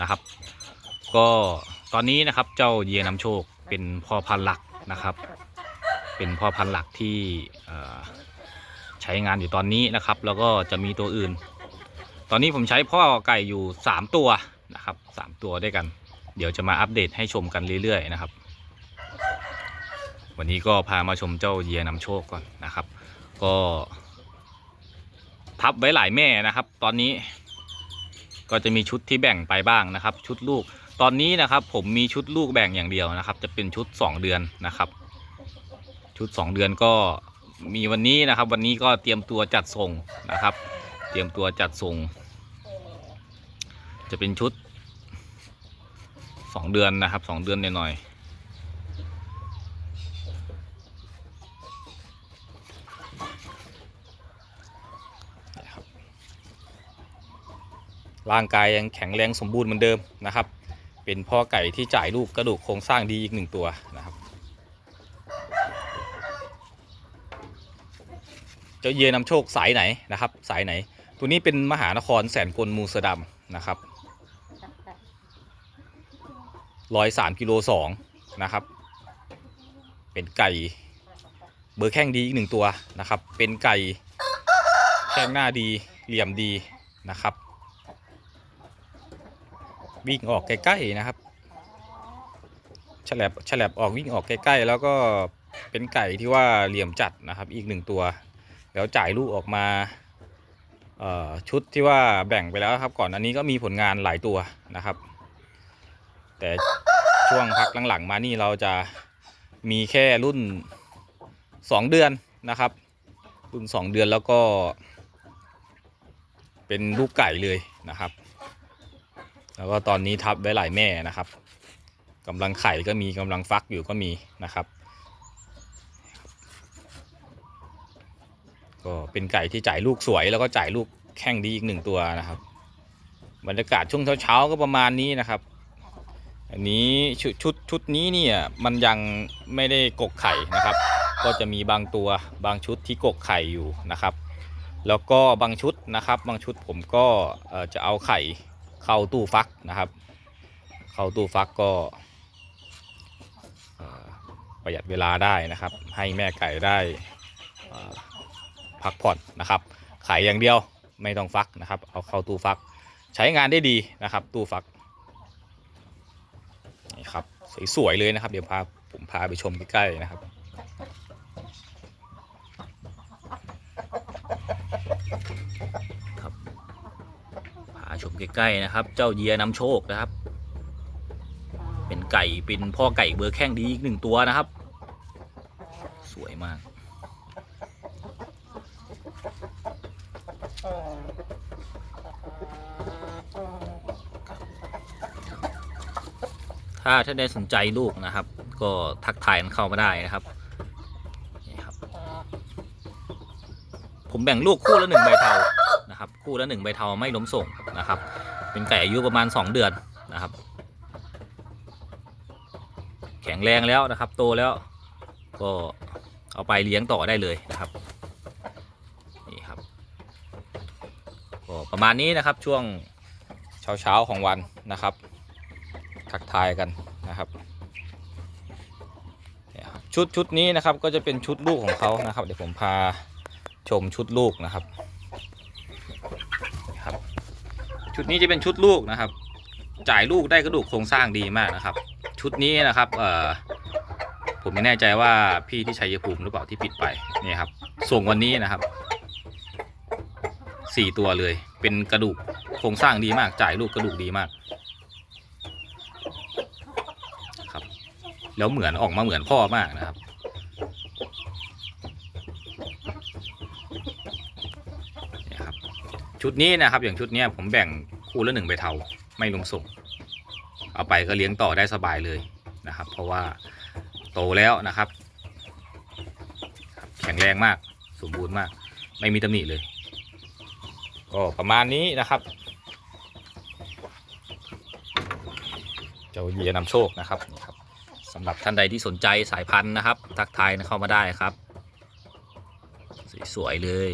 นะครับ ก็ตอนนี้นะครับเจ้าเยนำโชคเป็นพ่อพันธุ์หลักนะครับ เป็นพ่อพันธุ์หลักที่ใช้งานอยู่ตอนนี้นะครับ แล้วก็จะมีตัวอื่น ตอนนี้ผมใช้พ่อไก่อยู่ 3 ตัวนะครับสามตัวด้วยกัน เดี๋ยวจะมาอัปเดตให้ชมกันเรื่อยๆนะครับ วันนี้ก็พามาชมเจ้าเยียนำโชคก่อนนะครับ ก็ทับไว้หลายแม่นะครับ ตอนนี้ ก็จะมีชุดที่แบ่งไปบ้างนะครับ ชุดลูก ตอนนี้นะครับ ผมมีชุดลูกแบ่งอย่างเดียวนะครับ จะเป็นชุด 2 เดือนนะครับ ชุด 2 เดือนก็มีวันนี้นะครับ วันนี้ก็เตรียมตัวจัดส่งนะครับ เตรียมตัวจัดส่ง จะเป็นชุด 2 เดือนนะครับ 2 เดือนหน่อยๆนะครับ ร่างกายยังแข็งแรงสมบูรณ์เหมือนเดิมนะครับ เป็นพ่อไก่ที่จ่ายลูกกระดูกโครงสร้างดีอีกหนึ่งตัวนะครับ เจ้าเยนำโชคสายไหนนะครับ สายไหน ตัวนี้เป็นมหานครแสนกลมูสดำนะครับร้อยสามกิโลสองนะครับ เป็นไก่เบอร์แข้งดีอีกหนึ่งตัวนะครับ เป็นไก่แข้งหน้าดีเหลี่ยมดีนะครับ วิ่งออกใกล้ๆนะครับฉลับฉลับออกวิ่งออกใกล้ๆ แล้วก็เป็นไก่ที่ว่าเหลี่ยมจัดนะครับ อีกหนึ่งตัว แล้วจ่ายลูกออกมาชุดที่ว่าแบ่งไปแล้วครับ ก่อนอันนี้ก็มีผลงานหลายตัวนะครับ แต่ช่วงพักหลังๆมานี่เราจะมีแค่รุ่น 2 เดือนนะครับ รุ่น 2 เดือนแล้วก็ เป็นลูกไก่เลยนะครับ แล้วก็ตอนนี้ทับไว้หลายแม่นะครับกำลังไข่ก็มีกำลังฟักอยู่ก็มีนะครับ ก็เป็นไก่ที่จ่ายลูกสวยแล้วก็จ่ายลูกแข้งดีอีกหนึ่งตัวนะครับบรรยากาศช่วงเช้าๆก็ประมาณนี้นะครับ อันนี้ชุดชุดชุดนี้เนี่ยมันยังไม่ได้กกไข่นะครับ ก็จะมีบางตัวบางชุดที่กกไข่อยู่นะครับ แล้วก็บางชุดนะครับ บางชุดผมก็จะเอาไข่ เข้าตู้ฟักนะครับ เข้าตู้ฟักก็ประหยัดเวลาได้นะครับ ให้แม่ไก่ได้พักผ่อนนะครับขายอย่างเดียวไม่ต้องฟักนะครับ เอาเข้าตู้ฟัก ใช้งานได้ดีนะครับ ตู้ฟักนี่ครับสวยๆเลยนะครับ เดี๋ยวพาผมพาไปชมใกล้ๆนะครับพาช มใกล้ๆนะครับ เจ้าเยียนำโชคนะครับ เป็นไก่เป็นพ่อไก่เบอร์แข้งดีอีกหนึ่งตัวนะครับ สวยมากถ้าท่านใดสนใจลูกนะครับ ก็ทักทายกันเข้ามาได้นะครับนี่ครับ ผมแบ่งลูกคู่ละหนึ่งใบเทา คู่ละหนึ่งใบเทาไม่ล้มส่งนะครับ เป็นไก่อายุประมาณ 2 เดือนนะครับ แข็งแรงแล้วนะครับโตแล้วก็เอาไปเลี้ยงต่อได้เลยนะครับนี่ครับก็ประมาณนี้นะครับช่วงเช้าๆของวันนะครับ ทักทายกันนะครับชุดชุดนี้นะครับก็จะเป็นชุดลูกของเขานะครับ เดี๋ยวผมพาชมชุดลูกนะครับ ครับ ชุดนี้จะเป็นชุดลูกนะครับ จ่ายลูกได้กระดูกโครงสร้างดีมากนะครับ ชุดนี้นะครับเอ่อผมไม่แน่ใจว่าพี่ที่ชัยภูมิหรือเปล่าที่ปิดไปนี่ครับ ส่งวันนี้นะครับสี่ตัวเลย เป็นกระดูกโครงสร้างดีมาก จ่ายลูกกระดูกดีมากครับ แล้วเหมือนออกมาเหมือนพ่อมากนะครับเนี่ยครับ ชุดนี้นะครับ อย่างชุดนี้ผมแบ่งคู่ละหนึ่งใบเทาไม่ลงส่ง เอาไปก็เลี้ยงต่อได้สบายเลยนะครับ เพราะว่าโตแล้วนะครับ แข็งแรงมากสมบูรณ์มาก ไม่มีตำหนิเลย ก็ประมาณนี้นะครับ เจ้าเยียนำโชคนะครับนี่ครับสำหรับท่านใดที่สนใจสายพันธุ์นะครับ ทักทายเข้ามาได้ครับ สวยๆเลย